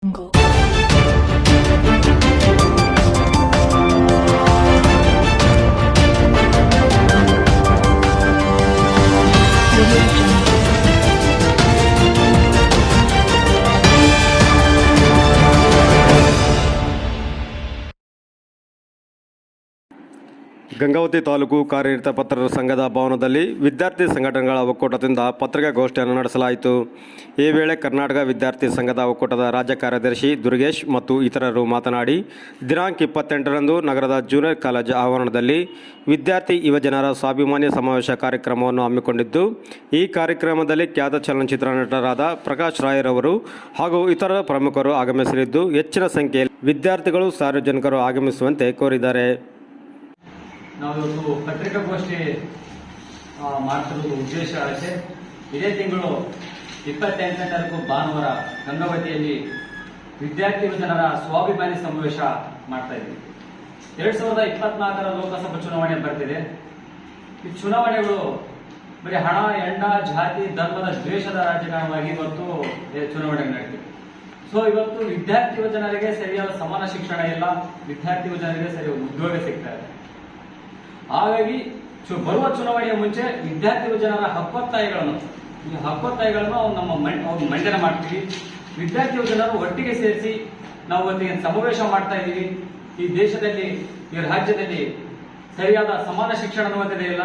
jungle Gangavathi taluk ಕಾರ್ಯನಿರತ ಪತ್ರಕರ್ತರ ಸಂಘದ ಭವನದಲ್ಲಿ ವಿದ್ಯಾರ್ಥಿ ಸಂಘಟನೆಗಳ ಒಕ್ಕೂಟದಿಂದ ಪತ್ರಿಕಾಗೋಷ್ಠಿಯನ್ನು ನಡೆಸಲಾಯಿತು. ಈ ವೇಳೆ ಕರ್ನಾಟಕ ವಿದ್ಯಾರ್ಥಿ ಸಂಘದ ಒಕ್ಕೂಟದ ರಾಜ್ಯ ಕಾರ್ಯದರ್ಶಿ ದುರ್ಗೇಶ್ ಮತ್ತು ಇತರರು ಮಾತನಾಡಿ, ದಿನಾಂಕ ಇಪ್ಪತ್ತೆಂಟರಂದು ನಗರದ ಜೂನಿಯರ್ ಕಾಲೇಜು ಆವರಣದಲ್ಲಿ ವಿದ್ಯಾರ್ಥಿ ಯುವಜನರ ಸ್ವಾಭಿಮಾನಿ ಸಮಾವೇಶ ಕಾರ್ಯಕ್ರಮವನ್ನು ಹಮ್ಮಿಕೊಂಡಿದ್ದು, ಈ ಕಾರ್ಯಕ್ರಮದಲ್ಲಿ ಖ್ಯಾತ ಚಲನಚಿತ್ರ ನಟರಾದ ಪ್ರಕಾಶ್ ರಾಯರವರು ಹಾಗೂ ಇತರ ಪ್ರಮುಖರು ಆಗಮಿಸಲಿದ್ದು, ಹೆಚ್ಚಿನ ಸಂಖ್ಯೆಯಲ್ಲಿ ವಿದ್ಯಾರ್ಥಿಗಳು ಸಾರ್ವಜನಿಕರು ಆಗಮಿಸುವಂತೆ ಕೋರಿದ್ದಾರೆ. ನಾವು ಇವತ್ತು ಪತ್ರಿಕಾಗೋಷ್ಠಿ ಮಾಡ್ತಿರೋದು ಉದ್ದೇಶ ಆಗಿದೆ ಇದೇ ತಿಂಗಳು ಇಪ್ಪತ್ತೆಂಟನೇ ತಾರೀಕು ಭಾನುವಾರ ಗಂಗಾವತಿಯಲ್ಲಿ ವಿದ್ಯಾರ್ಥಿ ವೇತನರ ಸ್ವಾಭಿಮಾನಿ ಸಮಾವೇಶ ಮಾಡ್ತಾ ಇದ್ದೀವಿ ಎರಡ್ ಸಾವಿರದ ಇಪ್ಪತ್ನಾಲ್ಕರ ಲೋಕಸಭಾ ಚುನಾವಣೆ ಬರ್ತಿದೆ. ಈ ಚುನಾವಣೆಗಳು ಬರೀ ಹಣ ಎಂಡ ಜಾತಿ, ಧರ್ಮದ ದ್ವೇಷದ ರಾಜಕಾರಣವಾಗಿ ಇವತ್ತು ಚುನಾವಣೆ ನಡೆದಿದೆ ಸೊ ಇವತ್ತು ವಿದ್ಯಾರ್ಥಿ ಯುವಜನರಿಗೆ ಸರಿಯಾದ ಸಮಾನ ಶಿಕ್ಷಣ ಇಲ್ಲ. ವಿದ್ಯಾರ್ಥಿ ಯುವಜನರಿಗೆ ಸರಿಯಾದ ಉದ್ಯೋಗ ಸಿಗ್ತಾ ಇದೆ ಹಾಗಾಗಿ ಬರುವ ಚುನಾವಣೆಯ ಮುಂಚೆ ವಿದ್ಯಾರ್ಥಿ ಜನರ ಹಕ್ಕೊತ್ತಾಯಗಳನ್ನು ಈ ಹಕ್ಕೊತ್ತಾಯಗಳನ್ನು ನಾವು ನಮ್ಮ ಅವ್ರು ಮಂಡನೆ ಮಾಡ್ತೀವಿ. ವಿದ್ಯಾರ್ಥಿ ಜನರು ಒಟ್ಟಿಗೆ ಸೇರಿಸಿ ನಾವು ಒಂದು ಸಮಾವೇಶ ಮಾಡ್ತಾ ಇದ್ದೀವಿ. ಈ ದೇಶದಲ್ಲಿ, ಈ ರಾಜ್ಯದಲ್ಲಿ ಸರಿಯಾದ ಸಮಾನ ಶಿಕ್ಷಣ ಇಲ್ಲ.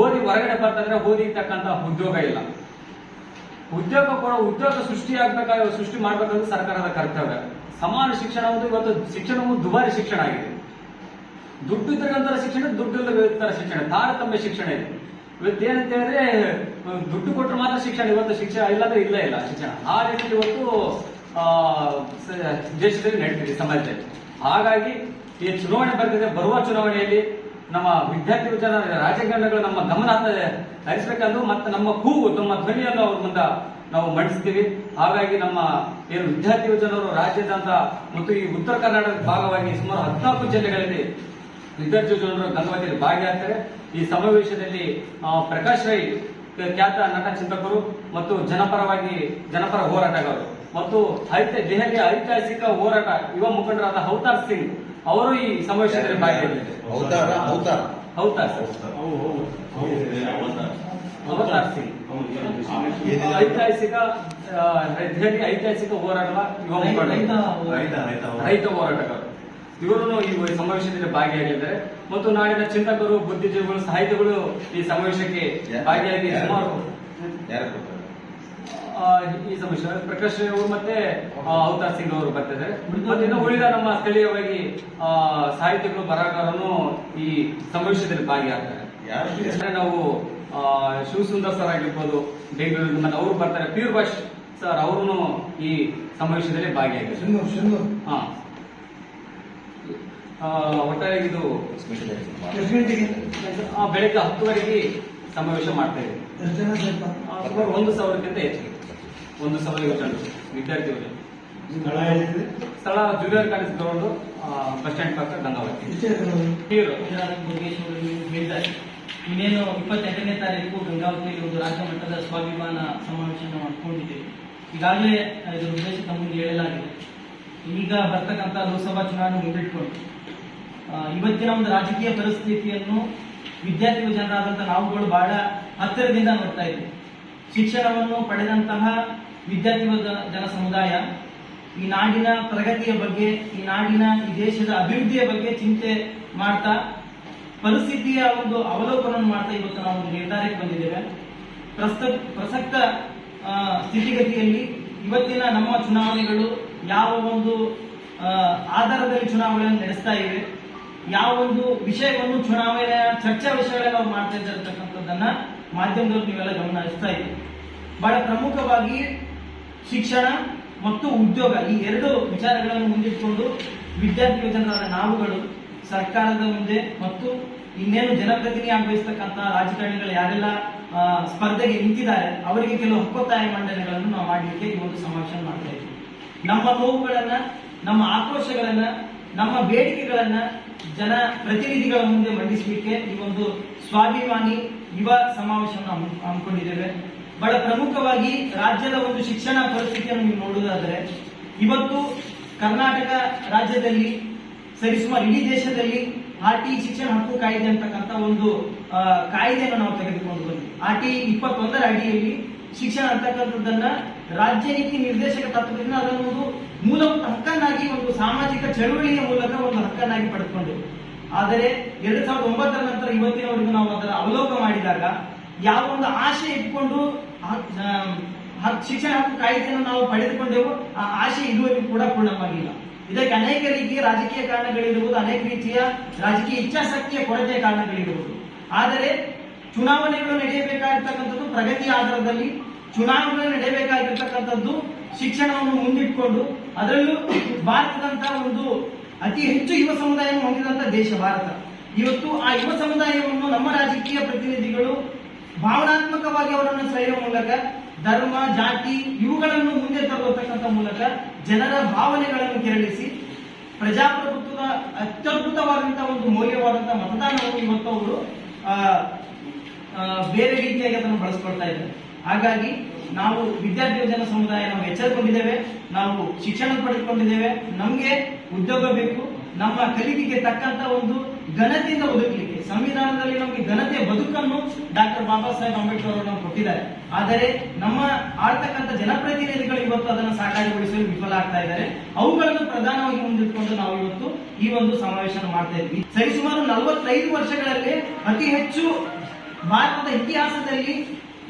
ಓದಿ ಹೊರಗಡೆ ಬರ್ತಂದ್ರೆ ಓದಿರ್ತಕ್ಕಂಥ ಉದ್ಯೋಗ ಇಲ್ಲ. ಉದ್ಯೋಗ ಕೂಡ ಉದ್ಯೋಗ ಸೃಷ್ಟಿ ಸೃಷ್ಟಿ ಮಾಡ್ಬೇಕಂದ್ರೆ ಸರ್ಕಾರದ ಕರ್ತವ್ಯ. ಸಮಾನ ಶಿಕ್ಷಣ ಒಂದು ಇವತ್ತು ಶಿಕ್ಷಣವು ದುಬಾರಿ ಶಿಕ್ಷಣ ಆಗಿದೆ. ದುಡ್ಡು ಇದ್ರಂತರ ಶಿಕ್ಷಣ, ದುಡ್ಡು ಇಲ್ಲದ ಶಿಕ್ಷಣ. ತಾರತಮ್ಯ ಶಿಕ್ಷಣ ಇದೆ. ಇವತ್ತು ಏನಂತ ಹೇಳಿದ್ರೆ ದುಡ್ಡು ಕೊಟ್ಟರೆ ಮಾತ್ರ ಶಿಕ್ಷಣ, ಇವತ್ತು ಶಿಕ್ಷಣ ಇಲ್ಲದ ಇಲ್ಲ ಇಲ್ಲ ಶಿಕ್ಷಣ. ಆ ರೀತಿಯಲ್ಲಿ ಇವತ್ತು ದೇಶದಲ್ಲಿ ನಡೀತಿದೆ ಸಮಾಜದಲ್ಲಿ. ಹಾಗಾಗಿ ಈ ಚುನಾವಣೆ ಬರ್ತಿದೆ, ಬರುವ ಚುನಾವಣೆಯಲ್ಲಿ ನಮ್ಮ ವಿದ್ಯಾರ್ಥಿ ವಿಚಾರ ರಾಜಕಾರಣಗಳು ನಮ್ಮ ಗಮನ ಹರಿಸ್ಬೇಕಂದು ಮತ್ತೆ ನಮ್ಮ ಕೂಗು, ನಮ್ಮ ಧ್ವನಿಯನ್ನು ಅವ್ರ ಮುಂದೆ ನಾವು ಮಂಡಿಸ್ತೀವಿ. ಹಾಗಾಗಿ ನಮ್ಮ ಏನು ವಿದ್ಯಾರ್ಥಿ ಯೋಜನೆಯವರು ರಾಜ್ಯದಂತ ಮತ್ತು ಈ ಉತ್ತರ ಕರ್ನಾಟಕದ ಭಾಗವಾಗಿ ಸುಮಾರು ಹದಿನಾಲ್ಕು ಜಿಲ್ಲೆಗಳಲ್ಲಿ ವಿದ್ಯಾರ್ಥಿ ಜನರು ಗಂಗಾವತಿಯಲ್ಲಿ ಭಾಗಿಯಾಗ್ತಾರೆ ಈ ಸಮಾವೇಶದಲ್ಲಿ ಪ್ರಕಾಶ್ ರೈ ಖ್ಯಾತ ನಟ ಚಿಂತಕರು ಮತ್ತು ಜನಪರವಾಗಿ ಜನಪರ ಹೋರಾಟಗಾರರು ಮತ್ತು ಐತಿ- ದೆಹಲಿಯ ಐತಿಹಾಸಿಕ ಹೋರಾಟ ಯುವ ಮುಖಂಡರಾದ ಹೌತಾರ್ ಸಿಂಗ್ ಅವರು ಈ ಸಮಾವೇಶದಲ್ಲಿ ಭಾಗಿಯಾಗಿದ್ದಾರೆ. ಅವತಾರ ಅವತಾರ್ ಸಿಂಗ್. ಐತಿಹಾಸಿಕ ಆ, ದೆಹಲಿ ಐತಿಹಾಸಿಕ ಹೋರಾಟ ಯುವ ಮುಖಂಡ ರೈತ ಹೋರಾಟಗಾರರು. ಇವರು ಈ ಸಮಾವೇಶದಲ್ಲಿ ಭಾಗಿಯಾಗಿದ್ದಾರೆ. ಮತ್ತು ನಾಡಿನ ಚಿಂತಕರು ಬುದ್ಧಿಜೀವಿಗಳು ಸಾಹಿತಿಗಳು ಈ ಸಮಾವೇಶಕ್ಕೆ ಭಾಗಿಯಾಗಿ ಸುಮಾರು ಈ ಸಮಾವೇಶ. ಪ್ರಕಾಶ್ ರೈ ಅವರು ಮತ್ತೆ ಆ, ಅವತಾರ್ ಸಿಂಗ್ ಅವರು ಬರ್ತಿದ್ದಾರೆ. ಮತ್ತೆ ಇನ್ನು ಉಳಿದ ನಮ್ಮ ಸ್ಥಳೀಯವಾಗಿ ಆ, ಸಾಹಿತಿಗಳು ಬರಹಗಾರನು ಈ ಸಮಾವೇಶದಲ್ಲಿ ಭಾಗಿಯಾಗ್ತಾರೆ. ಯಾರು? ಅಂದ್ರೆ ನಾವು ಆ, ಶಿವಸುಂದರ್ ಸರ್ ಆಗಿರ್ಬೋದು ಬೆಂಗಳೂರಿಂದ ಮತ್ತೆ ಅವರು ಬರ್ತಾರೆ. ಪ್ಯೂರ್ ಭಾಷ್ ಸರ್ ಅವರು ಈ ಸಮಾವೇಶದಲ್ಲಿ ಭಾಗಿಯಾಗಿದ್ದಾರೆ. ಹಾ. ಆ, ಒಟ್ಟಾರೆ ಇದು ಆ, ಬೆಳಗ್ಗೆ ಹತ್ತುವರೆಗೆ ಸಮಾವೇಶ ಮಾಡ್ತಾ ಇದ್ದೀವಿ ಆ, ಸುಮಾರು ಒಂದು ಸಾವಿರಕ್ಕಿಂತ ಹೆಚ್ಚಿಗೆ ಒಂದು ಸಾವಿರ ಜನರು ವಿದ್ಯಾರ್ಥಿಗಳು. ಸ್ಥಳ junior college ground bus stand ಪಕ್ಕ ಗಂಗಾವತಿ. ಇನ್ನೇನು ಇಪ್ಪತ್ತೆಂಟನೇ ತಾರೀಕು ಗಂಗಾವತಿಯಲ್ಲಿ ಒಂದು ರಾಜ್ಯ ಮಟ್ಟದ ಸ್ವಾಭಿಮಾನ ಸಮಾವೇಶವನ್ನು ಮಾಡಿಕೊಂಡಿದ್ದೇವೆ. ಈಗಾಗಲೇ ಇದರ ಉದ್ದೇಶ ತಮಗೆ ಹೇಳಲಾಗಿದೆ. ಈಗ ಬರ್ತಕ್ಕಂಥ ಲೋಕಸಭಾ ಚುನಾವಣೆ ಮುಂದಿಟ್ಕೊಂಡು ಇವತ್ತಿನ ಒಂದು ರಾಜಕೀಯ ಪರಿಸ್ಥಿತಿಯನ್ನು ವಿದ್ಯಾರ್ಥಿ ಜನರಾದಂತಹ ನಾವುಗಳು ಬಹಳ ಹತ್ತಿರದಿಂದ ನೋಡ್ತಾ ಇದ್ವಿ. ಶಿಕ್ಷಣವನ್ನು ಪಡೆದಂತಹ ವಿದ್ಯಾರ್ಥಿ ಜನ- ಸಮುದಾಯ, ಈ ನಾಡಿನ ಪ್ರಗತಿಯ ಬಗ್ಗೆ, ಈ ನಾಡಿನ ಈ ದೇಶದ ಅಭಿವೃದ್ಧಿಯ ಬಗ್ಗೆ ಚಿಂತೆ ಮಾಡ್ತಾ, ಪರಿಸ್ಥಿತಿಯ ಒಂದು ಅವಲೋಕನ ಮಾಡ್ತಾ ಇವತ್ತು ನಾವು ಒಂದು ನಿರ್ಧಾರಕ್ಕೆ ಬಂದಿದ್ದೇವೆ. ಪ್ರಸ್ತುತ ಪ್ರಸಕ್ತ ಸ್ಥಿತಿಗತಿಯಲ್ಲಿ ಇವತ್ತಿನ ನಮ್ಮ ಚುನಾವಣೆಗಳು ಯಾವ ಒಂದು ಆಧಾರದಲ್ಲಿ ಚುನಾವಣೆಯನ್ನು ನಡೆಸ್ತಾ ಇವೆ. ಯಾವ ಒಂದು ವಿಷಯವನ್ನು ಚುನಾವಣೆ, ಚರ್ಚಾ ವಿಷಯಗಳಲ್ಲಿ ಅವ್ರು ಮಾಡ್ತಾ ಇದ್ದಿರತಕ್ಕಂಥದ್ದನ್ನ ಮಾಧ್ಯಮದವರು ನೀವೆಲ್ಲ ಗಮನ ಹರಿಸ್ತಾ ಇದ್ದೀವಿ ಬಹಳ ಪ್ರಮುಖವಾಗಿ ಶಿಕ್ಷಣ ಮತ್ತು ಉದ್ಯೋಗ ಈ ಎರಡು ವಿಚಾರಗಳನ್ನು ಮುಂದಿಟ್ಕೊಂಡು ವಿದ್ಯಾರ್ಥಿ ಜನರಾದ ನಾವುಗಳು ಸರ್ಕಾರದ ಮುಂದೆ ಮತ್ತು ಇನ್ನೇನು ಜನಪ್ರತಿನಿಧಿ ಆಗಬಯಸ್ತಕ್ಕಂತಹ ರಾಜಕಾರಣಿಗಳು ಯಾರೆಲ್ಲ ಸ್ಪರ್ಧೆಗೆ ನಿಂತಿದ್ದಾರೆ, ಅವರಿಗೆ ಕೆಲವು ಹಕ್ಕೊತ್ತಾಯ ಮಂಡನೆಗಳನ್ನು ನಾವು ಮಾಡಲಿಕ್ಕೆ ಈ ಒಂದು ಸಮಾವೇಶ ಮಾಡ್ತಾ ಇದ್ದೀವಿ. ನಮ್ಮ ನೋವುಗಳನ್ನ, ನಮ್ಮ ಆಕ್ರೋಶಗಳನ್ನ ನಮ್ಮ ಬೇಡಿಕೆಗಳನ್ನ ಜನ ಪ್ರತಿನಿಧಿಗಳ ಮುಂದೆ ಮಂಡಿಸಲಿಕ್ಕೆ ಈ ಒಂದು ಸ್ವಾಭಿಮಾನಿ ಯುವ ಸಮಾವೇಶವನ್ನು ಹಮ್ಮಿ- ಹಮ್ಮಿಕೊಂಡಿದ್ದೇವೆ. ಬಹಳ ಪ್ರಮುಖವಾಗಿ ರಾಜ್ಯದ ಒಂದು ಶಿಕ್ಷಣ ಪರಿಸ್ಥಿತಿಯನ್ನು ನೀವು ನೋಡುವುದಾದರೆ, ಇವತ್ತು ಕರ್ನಾಟಕ ರಾಜ್ಯದಲ್ಲಿ ಸರಿಸುಮಾರು ಇಡೀ ದೇಶದಲ್ಲಿ ಆರ್ ಟಿ ಶಿಕ್ಷಣ ಹಕ್ಕು ಕಾಯ್ದೆ ಅಂತಕ್ಕಂಥ ಒಂದು ಕಾಯ್ದೆಯನ್ನು ನಾವು ತೆಗೆದುಕೊಂಡು ಬಂದ್ವಿ. ಆರ್ ಟಿ ಇಪ್ಪತ್ತೊಂದರ ಅಡಿಯಲ್ಲಿ ಶಿಕ್ಷಣ ಅಂತಕ್ಕಂಥದ್ದನ್ನ ರಾಜ್ಯ ನೀತಿ ನಿರ್ದೇಶಕ ತತ್ವದಿಂದ ಅದನ್ನು ಒಂದು ಮೂಲಭೂತ ಹಕ್ಕನ್ನಾಗಿ ಒಂದು ಸಾಮಾಜಿಕ ಚಳುವಳಿಯ ಮೂಲಕ ಒಂದು ಹಕ್ಕನ್ನಾಗಿ ಪಡೆದುಕೊಂಡೆವು. ಆದರೆ ಎರಡ್ ಸಾವಿರದ ಒಂಬತ್ತರ ನಂತರ ಇವತ್ತಿನವರೆಗೂ ನಾವು ಅದರ ಅವಲೋಕ ಮಾಡಿದಾಗ ಯಾವ ಒಂದು ಆಶೆ ಇಟ್ಕೊಂಡು ಶಿಕ್ಷಣ ಹಕ್ಕು ಕಾಯ್ದೆಯನ್ನು ನಾವು ಪಡೆದುಕೊಂಡೆವು, ಆ ಆಶೆ ಇದುವರೆಗೂ ಕೂಡ ಪೂರ್ಣವಾಗಿಲ್ಲ. ಇದಕ್ಕೆ ಅನೇಕ ರೀತಿಯ ರಾಜಕೀಯ ಕಾರಣಗಳಿರುವುದು, ಅನೇಕ ರೀತಿಯ ರಾಜಕೀಯ ಇಚ್ಛಾಶಕ್ತಿಯ ಕೊರತೆಯ ಕಾರಣಗಳಿರುವುದು. ಆದರೆ ಚುನಾವಣೆಗಳು ನಡೆಯಬೇಕಾಗಿರ್ತಕ್ಕಂಥದ್ದು ಪ್ರಗತಿ ಆಧಾರದಲ್ಲಿ ಚುನಾವಣೆ ನಡೆಯಬೇಕಾಗಿರ್ತಕ್ಕಂಥದ್ದು ಶಿಕ್ಷಣವನ್ನು ಮುಂದಿಟ್ಕೊಂಡು ಅದರಲ್ಲೂ ಭಾರತದಂತಹ ಒಂದು ಅತಿ ಹೆಚ್ಚು ಯುವ ಸಮುದಾಯವನ್ನು ಹೊಂದಿದಂತ ದೇಶ ಭಾರತ. ಇವತ್ತು ಆ ಯುವ ಸಮುದಾಯವನ್ನು ನಮ್ಮ ರಾಜಕೀಯ ಪ್ರತಿನಿಧಿಗಳು ಭಾವನಾತ್ಮಕವಾಗಿ ಅವರನ್ನು ಸೆಳೆಯುವ ಮೂಲಕ, ಧರ್ಮ, ಜಾತಿ ಇವುಗಳನ್ನು ಮುಂದೆ ತರುವತಕ್ಕಂಥ ಮೂಲಕ ಜನರ ಭಾವನೆಗಳನ್ನು ಕೆರಳಿಸಿ, ಪ್ರಜಾಪ್ರಭುತ್ವದ ಅತ್ಯದ್ಭುತವಾದಂತಹ ಒಂದು ಮೌಲ್ಯವಾದಂತಹ ಮತದಾನವನ್ನು ಇವತ್ತು ಅವರು ಬೇರೆ ರೀತಿಯಾಗಿ ಅದನ್ನು ಬಳಸ್ಕೊಳ್ತಾ ಇದ್ದಾರೆ. ಹಾಗಾಗಿ ನಾವು ವಿದ್ಯಾರ್ಥಿ ಜನ ಸಮುದಾಯ ನಾವು ಎಚ್ಚರಿಕೊಂಡಿದ್ದೇವೆ, ನಾವು ಶಿಕ್ಷಣ ಪಡೆದುಕೊಂಡಿದ್ದೇವೆ, ನಮಗೆ ಉದ್ಯೋಗ ಬೇಕು, ನಮ್ಮ ಕಲಿಕೆಗೆ ತಕ್ಕಂತ ಒಂದು ಘನತೆಯಿಂದ ಬದುಕಲಿಕ್ಕೆ ಸಂವಿಧಾನದಲ್ಲಿ ನಮಗೆ ಘನತೆ ಬದುಕನ್ನು ಡಾಕ್ಟರ್ ಬಾಬಾ ಸಾಹೇಬ್ ಅಂಬೇಡ್ಕರ್ ಅವರು ನಮ್ಗೆ ಕೊಟ್ಟಿದ್ದಾರೆ. ಆದರೆ ನಮ್ಮ ಆಡ್ತಕ್ಕಂಥ ಜನಪ್ರತಿನಿಧಿಗಳು ಇವತ್ತು ಅದನ್ನು ಸಾಕಾರಗೊಳಿಸಲು ವಿಫಲ ಆಗ್ತಾ ಇದ್ದಾರೆ. ಅವುಗಳನ್ನು ಪ್ರಧಾನವಾಗಿ ಮುಂದಿಟ್ಕೊಂಡು ನಾವು ಇವತ್ತು ಈ ಒಂದು ಸಮಾವೇಶ ಮಾಡ್ತಾ ಇದ್ವಿ. ಸರಿಸುಮಾರು ನಲವತ್ತೈದು ವರ್ಷಗಳಲ್ಲಿ ಅತಿ ಹೆಚ್ಚು ಭಾರತದ ಇತಿಹಾಸದಲ್ಲಿ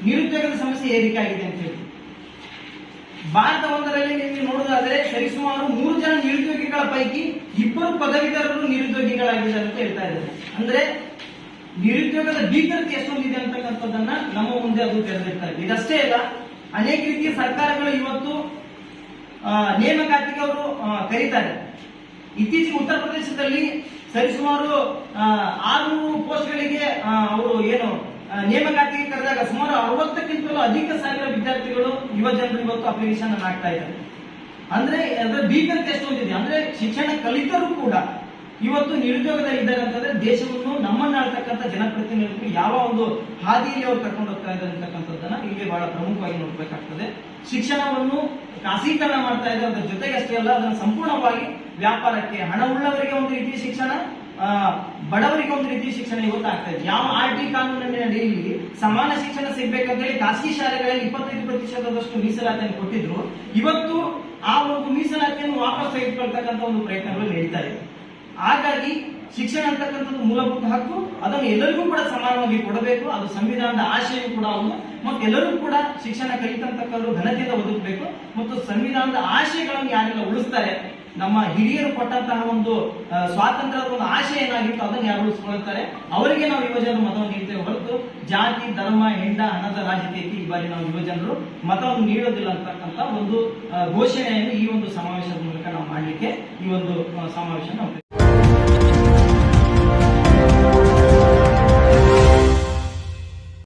ನಿರುದ್ಯೋಗದ ಸಮಸ್ಯೆ ಏರಿಕೆ ಆಗಿದೆ ಅಂತ ಹೇಳಿ. ಭಾರತ ಒಂದರಲ್ಲಿ ನೀವು ನೋಡುವುದಾದರೆ ಸರಿಸುಮಾರು ಮೂರು ಜನ ನಿರುದ್ಯೋಗಿಗಳ ಪೈಕಿ ಇಬ್ಬರು ಪದವೀಧರರು ನಿರುದ್ಯೋಗಿಗಳಾಗಿದ್ದಾರೆ ಅಂತ ಹೇಳ್ತಾ ಇದ್ದಾರೆ. ಅಂದ್ರೆ ನಿರುದ್ಯೋಗದ ಭೀಕರತೆ ಎಷ್ಟೊಂದಿದೆ ಅಂತಕ್ಕಂಥದ್ದನ್ನ ನಮ್ಮ ಮುಂದೆ ಅದು ತೆರೆದಿರ್ತಾ ಇದೆ. ಇದಷ್ಟೇ ಅಲ್ಲ, ಅನೇಕ ರೀತಿಯ ಸರ್ಕಾರಗಳು ಇವತ್ತು ನೇಮಕಾತಿಗೆ ಅವರು ಕರೀತಾರೆ. ಇತ್ತೀಚೆಗೆ ಉತ್ತರ ಪ್ರದೇಶದಲ್ಲಿ ಸರಿಸುಮಾರು ಆರು ಪೋಸ್ಟ್ಗಳಿಗೆ ಅವರು ಏನು ನೇಮಕಾತಿಗೆ ಕರೆದಾಗ ಸುಮಾರು ಅರವತ್ತಕ್ಕಿಂತಲೂ ಅಧಿಕ ಸಾವಿರ ವಿದ್ಯಾರ್ಥಿಗಳು ಯುವ ಜನರು ಇವತ್ತು ಅಪ್ಲಿಕೇಶನ್ ಅನ್ನು ಹಾಕ್ತಾ ಇದ್ದಾರೆ. ಅಂದ್ರೆ ಅದರ ಟೆಸ್ಟ್ ಎಷ್ಟೊಂದಿದೆ ಅಂದ್ರೆ ಶಿಕ್ಷಣ ಕಲಿತರೂ ಕೂಡ ಇವತ್ತು ನಿರುದ್ಯೋಗದಲ್ಲಿ ಇದ್ದಾರೆ ಅಂತಂದ್ರೆ ದೇಶವನ್ನು ನಮ್ಮನ್ನ ಆಳ್ತಕ್ಕಂಥ ಜನಪ್ರತಿನಿಧಿಗಳು ಯಾವ ಒಂದು ಹಾದಿಯಲ್ಲಿ ಅವ್ರು ಕರ್ಕೊಂಡು ಹೋಗ್ತಾ ಇದ್ದಾರೆ ಅಂತಕ್ಕಂಥದ್ದನ್ನ ಇಲ್ಲಿ ಬಹಳ ಪ್ರಮುಖವಾಗಿ ನೋಡ್ಬೇಕಾಗ್ತದೆ. ಶಿಕ್ಷಣವನ್ನು ಖಾಸೀಕರಣ ಮಾಡ್ತಾ ಇದ್ದಾರೆ. ಅದರ ಜೊತೆಗೆ ಅಷ್ಟೇ ಅಲ್ಲ, ಅದನ್ನು ಸಂಪೂರ್ಣವಾಗಿ ವ್ಯಾಪಾರಕ್ಕೆ ಹಣ ಉಳ್ಳವರಿಗೆ ಒಂದು ರೀತಿಯ ಶಿಕ್ಷಣ ಬಡವರಿಗೆ ಒಂದು ರೀತಿ ಶಿಕ್ಷಣ ಇವತ್ತು ಆಗ್ತಾ ಇದೆ. ಯಾವ ಆರ್ ಟಿ ಕಾನೂನಿನ ಅಡಿಯಲ್ಲಿ ಸಮಾನ ಶಿಕ್ಷಣ ಸಿಗ್ಬೇಕಂತ ಹೇಳಿ ಖಾಸಗಿ ಶಾಲೆಗಳಲ್ಲಿ ಇಪ್ಪತ್ತೈದು ಪ್ರತಿಶತದಷ್ಟು ಮೀಸಲಾತಿಯನ್ನು ಕೊಟ್ಟಿದ್ರು. ಇವತ್ತು ಆ ಒಂದು ಮೀಸಲಾತಿಯನ್ನು ವಾಪಸ್ ತೆಗೆದುಕೊಳ್ತಕ್ಕಂಥ ಒಂದು ಪ್ರಯತ್ನಗಳು ನಡೀತಾ ಇದೆ. ಹಾಗಾಗಿ ಶಿಕ್ಷಣ ಅಂತಕ್ಕಂಥದ್ದು ಮೂಲಭೂತ ಹಕ್ಕು. ಅದನ್ನು ಎಲ್ಲರಿಗೂ ಕೂಡ ಸಮಾನವಾಗಿ ಕೊಡಬೇಕು. ಅದು ಸಂವಿಧಾನದ ಆಶಯ ಕೂಡ ಹೌದು ಮತ್ತು ಎಲ್ಲರೂ ಕೂಡ ಶಿಕ್ಷಣ ಕಲಿತಂತಕ್ಕವರು ಘನತೆಯಿಂದ ಬದುಕಬೇಕು. ಮತ್ತು ಸಂವಿಧಾನದ ಆಶಯಗಳನ್ನು ಯಾರೆಲ್ಲ ಉಳಿಸ್ತಾರೆ ನಮ್ಮ ಹಿರಿಯರು ಕೊಟ್ಟಂತಹ ಒಂದು ಸ್ವಾತಂತ್ರ್ಯದ ಒಂದು ಆಶೆ ಏನಾಗಿತ್ತು ಅದನ್ನು ಯಾರು ಉಳಿಸ್ಕೊಳ್ತಾರೆ ಅವರಿಗೆ ನಾವು ಯುವಜನರು ಮತವನ್ನು ನೀಡ್ತೇವೆ ಹೊರತು ಜಾತಿ, ಧರ್ಮ, ಹೆಂಡ, ಹಣದ ರಾಜಕೀಯಕ್ಕೆ ಈ ಬಾರಿ ನಾವು ಯುವಜನರು ಮತವನ್ನು ನೀಡೋದಿಲ್ಲ ಅಂತಕ್ಕಂಥ ಒಂದು ಘೋಷಣೆಯನ್ನು ಈ ಒಂದು ಸಮಾವೇಶದ ಮೂಲಕ ನಾವು ಮಾಡಲಿಕ್ಕೆ ಈ ಒಂದು ಸಮಾವೇಶ ನಾವು